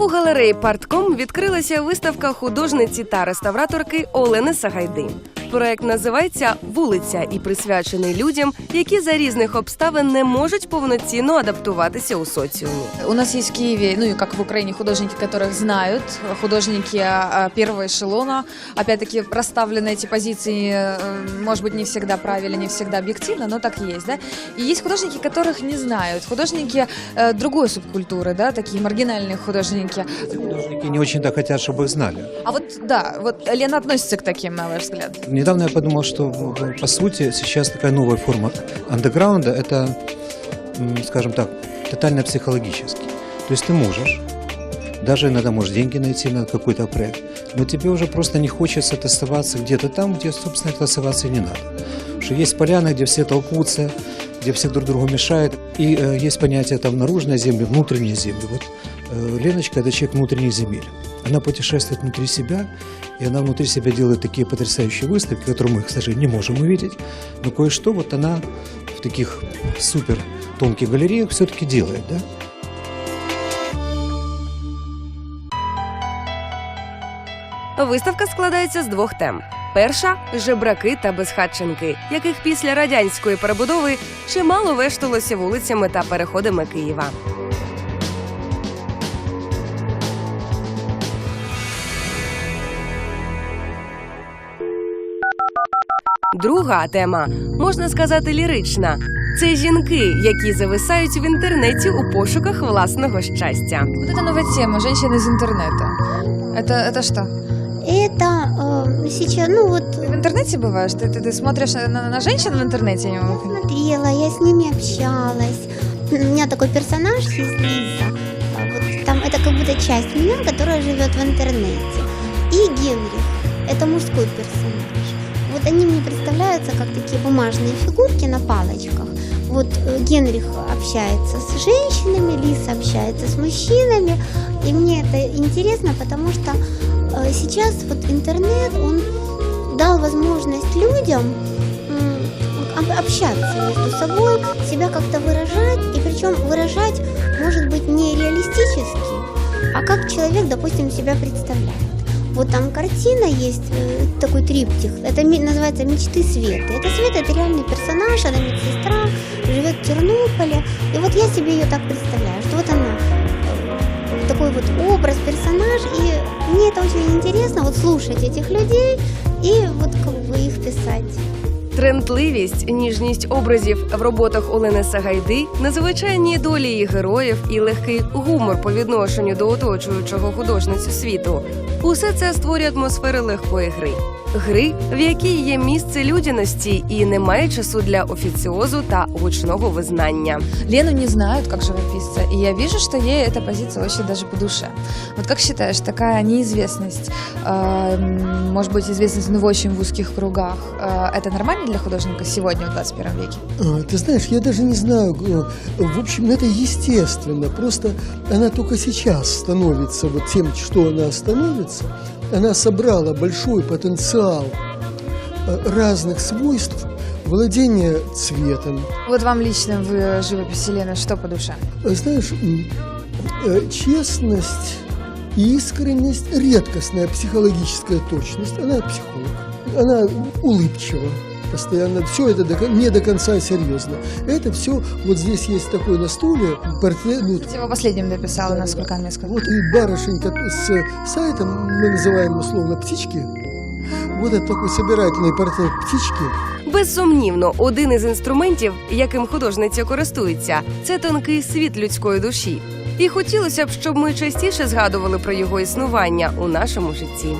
У галереї Партком відкрилася виставка художниці та реставраторки Олени Сагайди. Проект називається Вулиця і присвячений людям, які за різних обставин не можуть повноцінно адаптуватися у соціумі. У нас есть в Киеве, ну и как в Украине, художники, которых знают, художники а, первого эшелона. Опять-таки расставлены эти позиции, э, может быть, не всегда правильно, не всегда объективно, но так и есть, да. И есть художники, которых не знают, художники э, другой субкультуры, да, такие маргинальные художники. Художники не очень-то хотят, чтобы их знали. А вот, да, вот Лена относится к таким, на ваш взгляд. Недавно я подумал, что по сути сейчас такая новая форма андеграунда – это, скажем так, тотально психологический. То есть ты можешь, даже иногда можешь деньги найти на какой-то проект, но тебе уже просто не хочется тестоваться где-то там, где, собственно, тестоваться и не надо. Что есть поляны, где все толкутся, где все друг другу мешают. И э, есть понятие там наружная земля, внутренняя земля. Вот Леночка – это человек внутренних земель. Она путешествует внутри себя, и она внутри себя делает такие потрясающие выставки, которые мы, к сожалению, не можем увидеть. Но кое-что вот она в таких супер тонких галереях все-таки делает, да? Виставка складається з двох тем. Перша жебраки та безхатченки, яких після радянської перебудови чимало вешталося вулицями та переходами Києва. Друга тема можна сказати лірична. Це жінки, які зависають в інтернеті у пошуках власного щастя. Вот это новая тема, женщины из интернета. Это, это что? Это э, сейчас, ну вот, Ты в интернете бываешь? Ты, ты, ты смотришь на, на- на женщин в интернете? Я не могу понять. смотрела, я с ними общалась. У меня такой персонаж есть Лиза. А Вот там это как будто часть меня, которая живет в интернете. И Генрих, это мужской персонаж. Вот они мне представляются как такие бумажные фигурки на палочках. Вот э, Генрих общается с женщинами, Лиза общается с мужчинами. И мне это интересно, потому что э, сейчас вот интернет, он дал возможность людям общаться между собой, себя как-то выражать, и причем выражать может быть не реалистически, а как человек, допустим, себя представляет. Вот там картина есть, э, такой триптих, это называется «Мечты Светы». Это Света, это реальный персонаж, она медсестра, живет в Тернополе. И вот я себе ее так представляю, что вот она э, такой вот образ, персонаж, и мне это очень интересно, вот слушать этих людей и вот как бы их писать. Трендливість, ніжність образів в роботах Олени Сагайди, незвичайні долі її героїв і легкий гумор по відношенню до оточуючого художницю світу. Усе це створює атмосферу легкої гри. Гри, в якій є місце людяності і немає часу для офіціозу та гучного визнання. Лену не знают как живописца, и я вижу, что ей эта позиция очень даже по душе. Вот как считаешь, такая неизвестность, э, м, может быть, известность ну, в очень в узких кругах, э, это нормально для художника сегодня в 21 веке? А, Ты знаешь, я даже не знаю, э, в общем, это естественно, просто она только сейчас становится вот тем, что она становится. Она собрала большой потенциал э, разных свойств владения цветом. Вот вам лично в живописи Лены что по душе? Э, Знаешь, э, честность, искренность, редкостная психологическая точность. Она психолог. Она улыбчива постоянно. Все это до кон- не до конца серьезно. Это все, вот здесь есть такой на стуле портрет, ну, Ты его последним дописала, насколько мне сказали. вот и барышенька с сайтом, мы называем условно птички. Вот это такой собирательный портрет птички. Безсумнівно, один із інструментів, яким художниця користується, це тонкий світ людської душі. І хотілося б, щоб ми частіше згадували про його існування у нашому житті.